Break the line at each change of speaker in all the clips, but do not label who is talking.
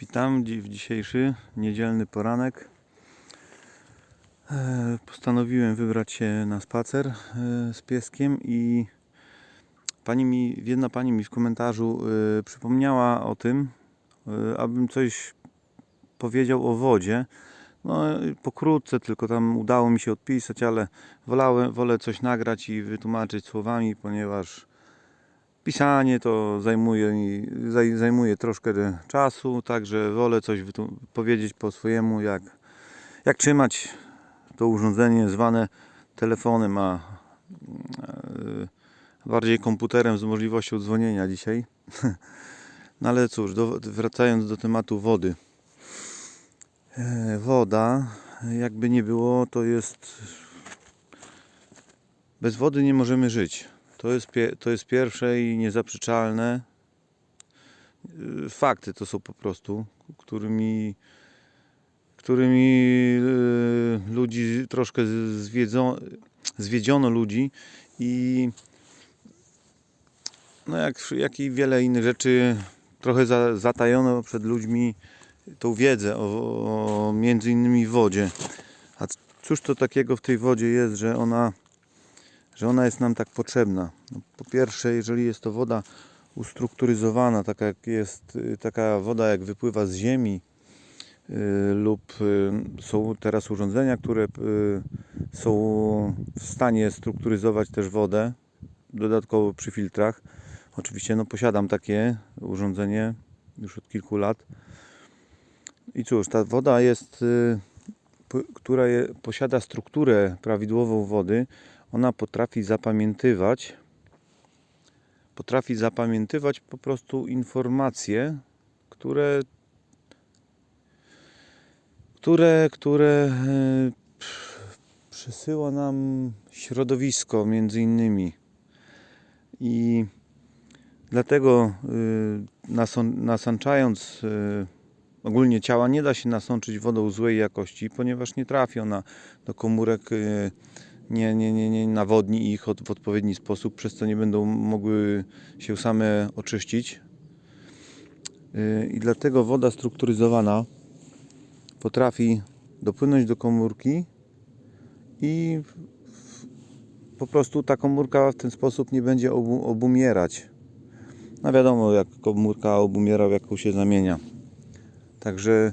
Witam w dzisiejszy niedzielny poranek. E, Postanowiłem wybrać się na spacer e, z pieskiem i pani mi, jedna pani mi w komentarzu e, przypomniała o tym, abym coś powiedział o wodzie. No pokrótce tylko tam udało mi się odpisać, ale wolałem, wolę coś nagrać i wytłumaczyć słowami, ponieważ Pisanie to zajmuje, zajmuje troszkę czasu, także wolę coś powiedzieć po swojemu, jak, jak trzymać to urządzenie zwane telefonem, a e, bardziej komputerem z możliwością dzwonienia dzisiaj. No ale cóż, do, wracając do tematu wody. E, Woda, jakby nie było, to jest. Bez wody nie możemy żyć. To jest, to jest pierwsze i niezaprzeczalne. Yy, Fakty to są po prostu, którymi, którymi yy, ludzi troszkę z- zwiedzo, zwiedziono ludzi i no jak, jak i wiele innych rzeczy trochę za, zatajono przed ludźmi tą wiedzę o, o między innymi wodzie. A cóż to takiego w tej wodzie jest, że ona że ona jest nam tak potrzebna. No, po pierwsze, jeżeli jest to woda ustrukturyzowana, taka jak jest, y, taka woda jak wypływa z ziemi y, lub y, są teraz urządzenia, które są w stanie strukturyzować też wodę, dodatkowo przy filtrach. Oczywiście no, posiadam takie urządzenie już od kilku lat. I cóż, ta woda jest, która je, posiada strukturę prawidłową wody, ona potrafi zapamiętywać potrafi zapamiętywać po prostu informacje, które które, które e, przesyła nam środowisko między innymi. I dlatego nason- nasączając y, ogólnie ciała nie da się nasączyć wodą złej jakości, ponieważ nie trafi ona do komórek nie, nie, nie, nie nawodni ich od, w odpowiedni sposób, przez co nie będą mogły się same oczyścić. Yy, I dlatego woda strukturyzowana potrafi dopłynąć do komórki i po prostu ta komórka w ten sposób nie będzie obu, obumierać. No wiadomo, jak komórka obumiera, w jaką się zamienia. Także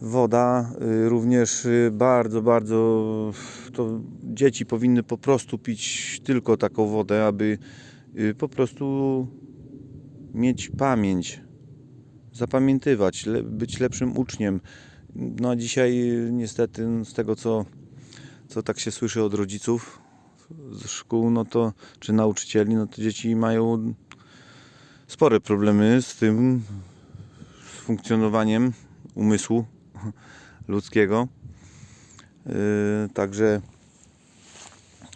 woda y, również y, bardzo, bardzo to dzieci powinny po prostu pić tylko taką wodę, aby y, po prostu mieć pamięć, zapamiętywać, być lepszym uczniem. No a dzisiaj niestety no, z tego co, co tak się słyszy od rodziców z szkół, no to czy nauczycieli, no to dzieci mają spore problemy z tym, z funkcjonowaniem umysłu ludzkiego. Yy, także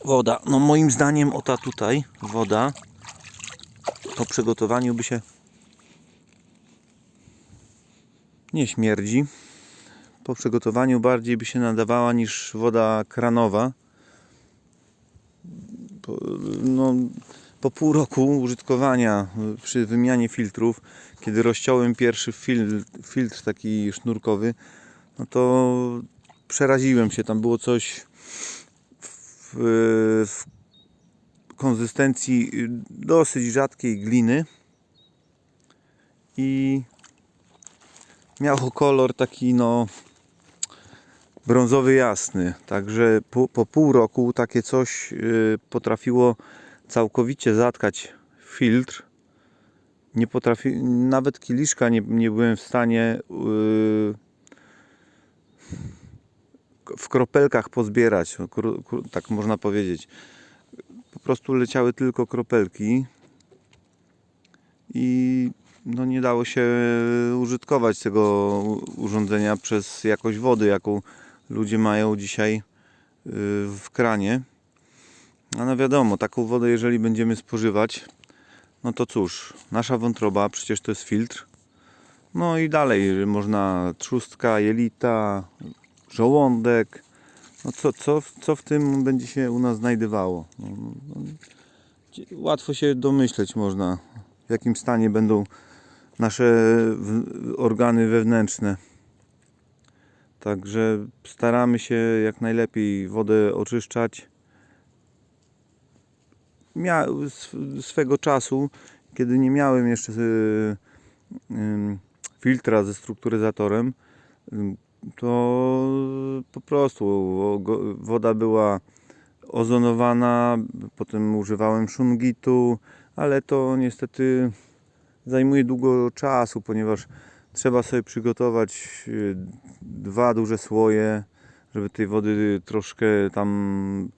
woda, no moim zdaniem o ta tutaj woda po przygotowaniu by się nie śmierdzi. Po przygotowaniu bardziej by się nadawała niż woda kranowa. Po, no, po pół roku użytkowania y, przy wymianie filtrów, kiedy rozciąłem pierwszy fil, filtr taki sznurkowy, no to przeraziłem się. Tam było coś w, w konsystencji dosyć rzadkiej gliny i miało kolor taki no brązowy jasny. Także po, po pół roku takie coś y, potrafiło całkowicie zatkać filtr. Nie potrafi, nawet kieliszka nie, nie byłem w stanie yy, w kropelkach pozbierać, no, tak można powiedzieć. Po prostu leciały tylko kropelki i no nie dało się użytkować tego urządzenia przez jakość wody, jaką ludzie mają dzisiaj yy, w kranie. A no wiadomo, taką wodę jeżeli będziemy spożywać, no to cóż, nasza wątroba, przecież to jest filtr. No i dalej można trzustka, jelita, żołądek. No co, co, co w tym będzie się u nas znajdowało? No, no, łatwo się domyśleć można, w jakim stanie będą nasze organy wewnętrzne. Także staramy się jak najlepiej wodę oczyszczać. Mia- sw- swego czasu, kiedy nie miałem jeszcze y, ym, filtra ze strukturyzatorem, to po prostu woda była ozonowana, potem używałem szungitu, ale to niestety zajmuje długo czasu, ponieważ trzeba sobie przygotować y, dwa duże słoje, żeby tej wody troszkę tam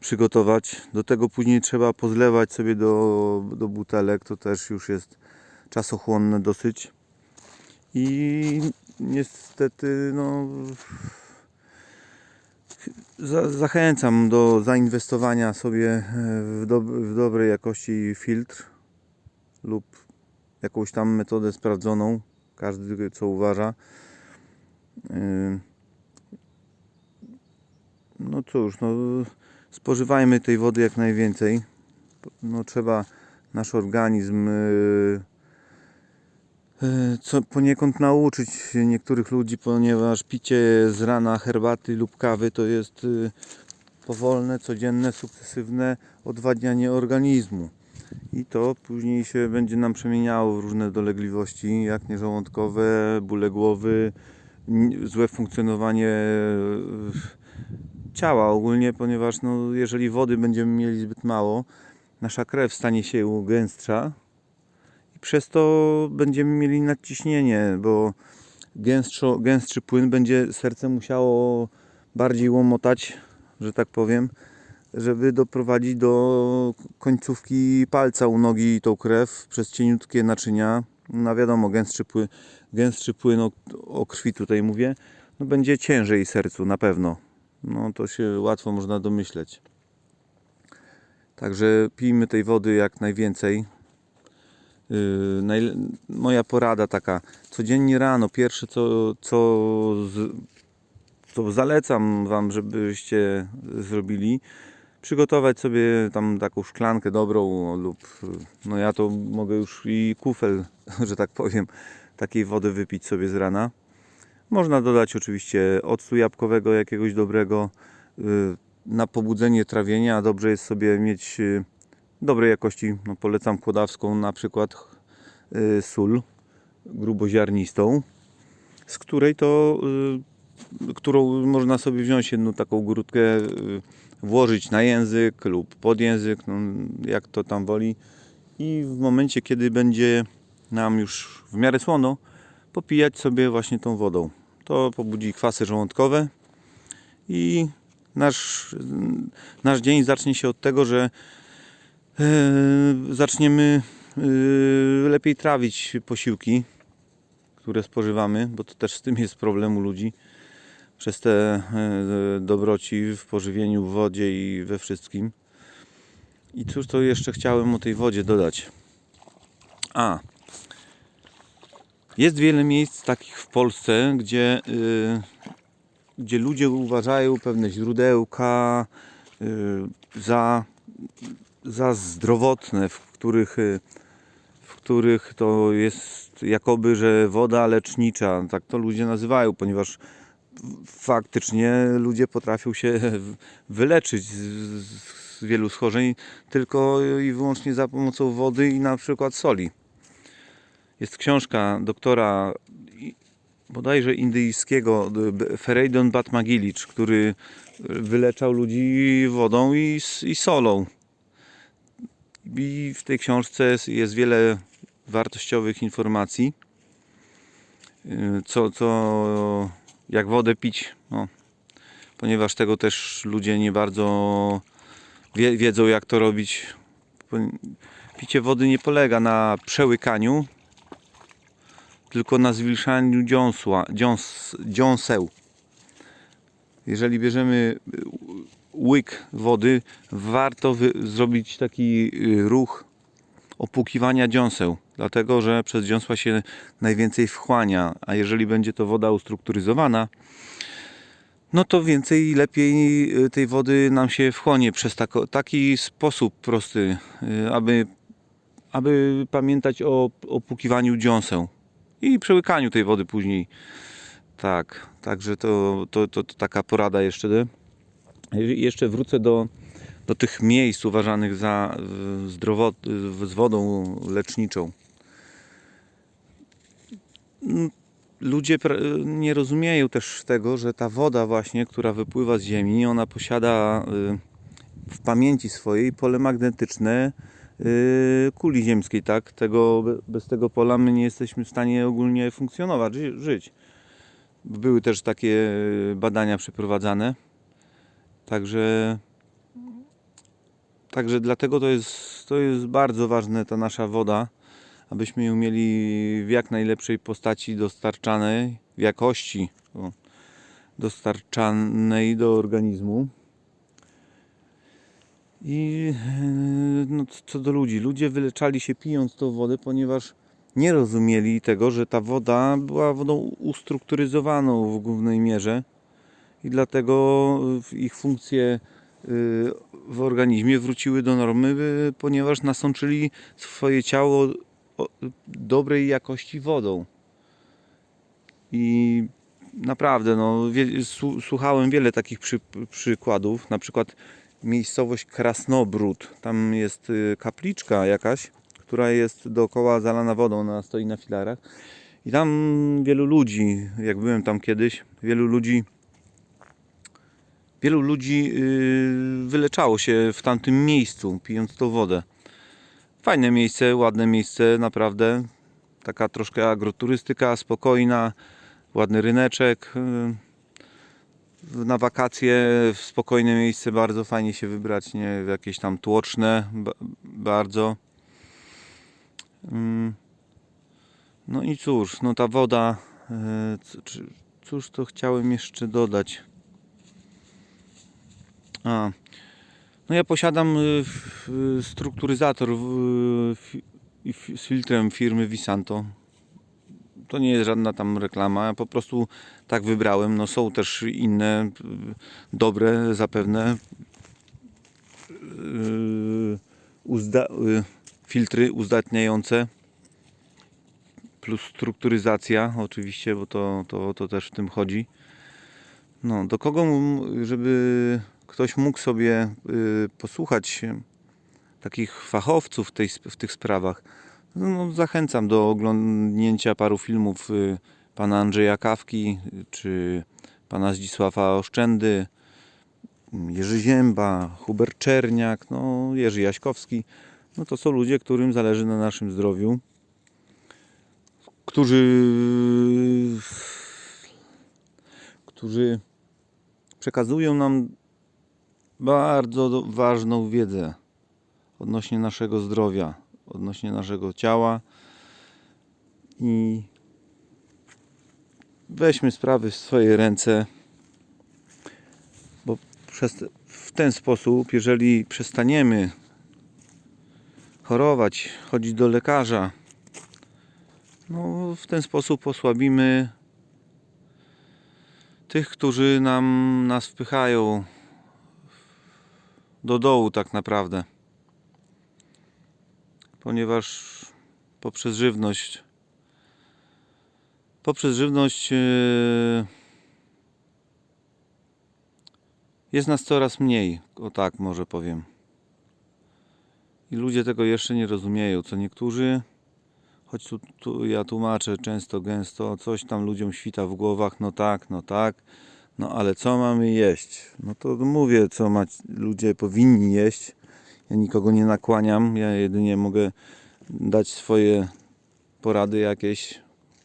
przygotować. Do tego później trzeba pozlewać sobie do, do butelek, to też już jest czasochłonne dosyć. I niestety no za, zachęcam do zainwestowania sobie e, w, dob w dobrej jakości filtr lub jakąś tam metodę sprawdzoną, każdy co uważa. Yy. No cóż, no, spożywajmy tej wody jak najwięcej. No, trzeba nasz organizm yy, co poniekąd nauczyć niektórych ludzi, ponieważ picie z rana herbaty lub kawy to jest yy, powolne, codzienne, sukcesywne odwadnianie organizmu. I to później się będzie nam przemieniało w różne dolegliwości, jak nieżołądkowe, bóle głowy, złe funkcjonowanie e, ciała ogólnie, ponieważ no, jeżeli wody będziemy mieli zbyt mało, nasza krew stanie się gęstsza przez to będziemy mieli nadciśnienie, bo gęstszo, gęstszy płyn będzie serce musiało bardziej łomotać, że tak powiem, żeby doprowadzić do końcówki palca u nogi tą krew przez cieniutkie naczynia. No wiadomo, gęstszy płyn, gęstszy płyn o, o krwi tutaj mówię, no będzie ciężej sercu na pewno. No to się łatwo można domyśleć. Także pijmy tej wody jak najwięcej. Najle- moja porada taka, codziennie rano, pierwsze co, co, co zalecam Wam, żebyście zrobili, przygotować sobie tam taką szklankę dobrą lub no ja to mogę już i kufel, że tak powiem, takiej wody wypić sobie z rana. Można dodać oczywiście octu jabłkowego jakiegoś dobrego y, na pobudzenie trawienia. Dobrze jest sobie mieć y, dobrej jakości, no polecam kłodawską na przykład y, sól gruboziarnistą, z której to y, którą można sobie wziąć jedną taką grudkę, y, włożyć na język lub pod język, no, jak to tam woli. I w momencie, kiedy będzie nam już w miarę słono, popijać sobie właśnie tą wodą. To pobudzi kwasy żołądkowe i nasz, nasz dzień zacznie się od tego, że zaczniemy e, lepiej trawić posiłki, które spożywamy, bo to też z tym jest problem u ludzi przez te e, dobroci w pożywieniu, w wodzie i we wszystkim. I cóż to jeszcze chciałem o tej wodzie dodać? A, jest wiele miejsc takich w Polsce, gdzie, gdzie ludzie uważają pewne źródełka za, za zdrowotne, w których, y, w których to jest jakoby, że woda lecznicza. Tak to ludzie nazywają, ponieważ faktycznie ludzie potrafią się wyleczyć z, z wielu schorzeń tylko i wyłącznie za pomocą wody i na przykład soli. Jest książka doktora bodajże indyjskiego Fereydon Batmagilicz, który wyleczał ludzi wodą i, i solą. I w tej książce jest- jest wiele wartościowych informacji, y, co, co jak wodę pić, no, ponieważ tego też ludzie nie bardzo wie, wiedzą jak to robić. Picie wody nie polega na przełykaniu, tylko na zwilżaniu dziąsła, dziąs, dziąseł. Jeżeli bierzemy łyk wody, warto zrobić taki y, ruch opłukiwania dziąseł, dlatego że przez dziąsła się najwięcej wchłania, a jeżeli będzie to woda ustrukturyzowana, no to więcej lepiej y, tej wody nam się wchłonie przez tako, taki sposób prosty, y, aby, aby pamiętać o opłukiwaniu dziąseł i przełykaniu tej wody później. Tak, także to, to, to, to taka porada jeszcze. Je- Jeszcze wrócę do, do tych miejsc uważanych za zdrowo, y, z wodą leczniczą. Mm, Ludzie nie rozumieją też tego, że ta woda właśnie, która wypływa z ziemi, ona posiada y, w pamięci swojej pole magnetyczne y, kuli ziemskiej, tak? Tego, be- bez tego pola my nie jesteśmy w stanie ogólnie funkcjonować, ży- żyć. Były też takie y, badania przeprowadzane. Także Także dlatego to jest, to jest bardzo ważne ta nasza woda, abyśmy ją mieli w jak najlepszej postaci dostarczanej, w jakości dostarczanej do organizmu. I e, no, co do ludzi, ludzie wyleczali się pijąc tą wodę, ponieważ nie rozumieli tego, że ta woda była wodą ustrukturyzowaną w głównej mierze i dlatego ich funkcje y, w organizmie wróciły do normy, y, ponieważ nasączyli swoje ciało dobrej jakości wodą. I naprawdę, no, słuchałem wiele takich przy, przykładów, na przykład miejscowość Krasnobród. Tam jest y, kapliczka jakaś, która jest dookoła zalana wodą, ona stoi na filarach. I tam wielu ludzi, jak byłem tam kiedyś, wielu ludzi wielu ludzi yy, wyleczało się w tamtym miejscu, pijąc tą wodę. Fajne miejsce, ładne miejsce, naprawdę. Taka troszkę agroturystyka, spokojna, ładny ryneczek. yy. Na wakacje w spokojne miejsce bardzo fajnie się wybrać, nie w jakieś tam tłoczne, ba- bardzo. Ym. No i cóż, no ta woda, czy- cóż to chciałem jeszcze dodać. A. No ja posiadam y, y, strukturyzator z filtrem firmy Visanto. To nie jest żadna tam reklama, ja po prostu tak wybrałem. No są też inne y, dobre zapewne uzda, filtry uzdatniające plus strukturyzacja oczywiście, bo to, to, to też w tym chodzi. No, do kogo, żeby ktoś mógł sobie y, posłuchać takich fachowców w, tej, w tych sprawach, no, no, zachęcam do oglądnięcia paru filmów y, pana Andrzeja Kawki, y, czy pana Zdzisława Oszczędy, Jerzy Zięba, Hubert Czerniak, no, Jerzy Jaśkowski. No to są ludzie, którym zależy na naszym zdrowiu, którzy którzy przekazują nam bardzo ważną wiedzę odnośnie naszego zdrowia, odnośnie naszego ciała. I weźmy sprawy w swoje ręce, bo przez, w ten sposób, jeżeli przestaniemy chorować, chodzić do lekarza, no w ten sposób osłabimy tych, którzy nam nas wpychają do dołu tak naprawdę. Ponieważ poprzez żywność poprzez żywność yy, jest nas coraz mniej, o tak może powiem. I ludzie tego jeszcze nie rozumieją, co niektórzy choć tu, tu ja tłumaczę często, gęsto, coś tam ludziom świta w głowach, no tak, no tak, no ale co mamy jeść? No to mówię, co ma, ludzie powinni jeść. Ja nikogo nie nakłaniam, ja jedynie mogę dać swoje porady, jakieś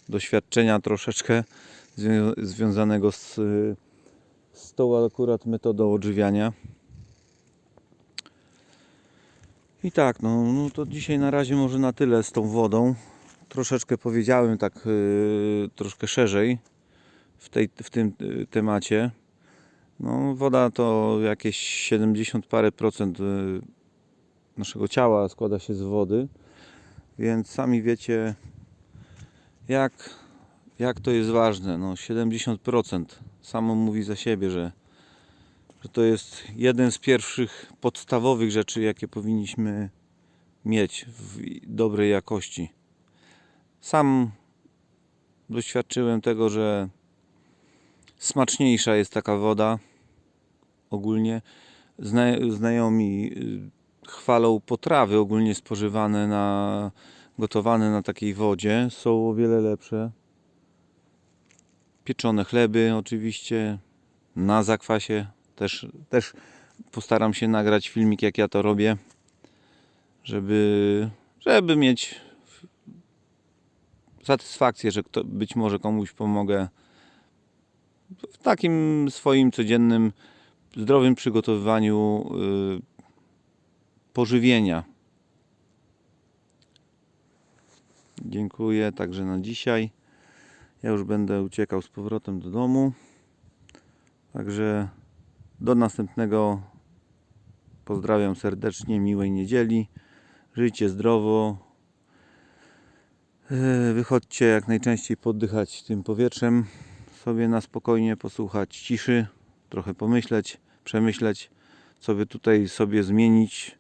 doświadczenia troszeczkę zwią- związanego z, z tą akurat metodą odżywiania. I tak, no, no to dzisiaj na razie może na tyle z tą wodą. Troszeczkę powiedziałem tak yy, troszkę szerzej w, tej, w tym y, temacie. No, woda to jakieś 70 parę procent y, naszego ciała składa się z wody, więc sami wiecie jak, jak to jest ważne. No, 70% samo mówi za siebie, że, że to jest jeden z pierwszych podstawowych rzeczy, jakie powinniśmy mieć w dobrej jakości. Sam doświadczyłem tego, że smaczniejsza jest taka woda ogólnie. Zna- Znajomi y, chwalą potrawy ogólnie spożywane na gotowane na takiej wodzie są o wiele lepsze. Pieczone chleby oczywiście na zakwasie też, też postaram się nagrać filmik jak ja to robię, żeby, żeby mieć satysfakcję, że kto, być może komuś pomogę w takim swoim codziennym, zdrowym przygotowywaniu y, pożywienia. Dziękuję także na dzisiaj. Ja już będę uciekał z powrotem do domu. Także do następnego. Pozdrawiam serdecznie, miłej niedzieli. Żyjcie zdrowo. E, Wychodźcie jak najczęściej poddychać tym powietrzem. Sobie na spokojnie posłuchać ciszy, trochę pomyśleć, przemyśleć, co by tutaj sobie zmienić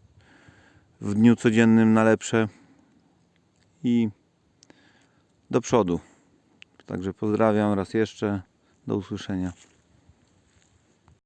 w dniu codziennym na lepsze. I do przodu. Także pozdrawiam raz jeszcze. Do usłyszenia.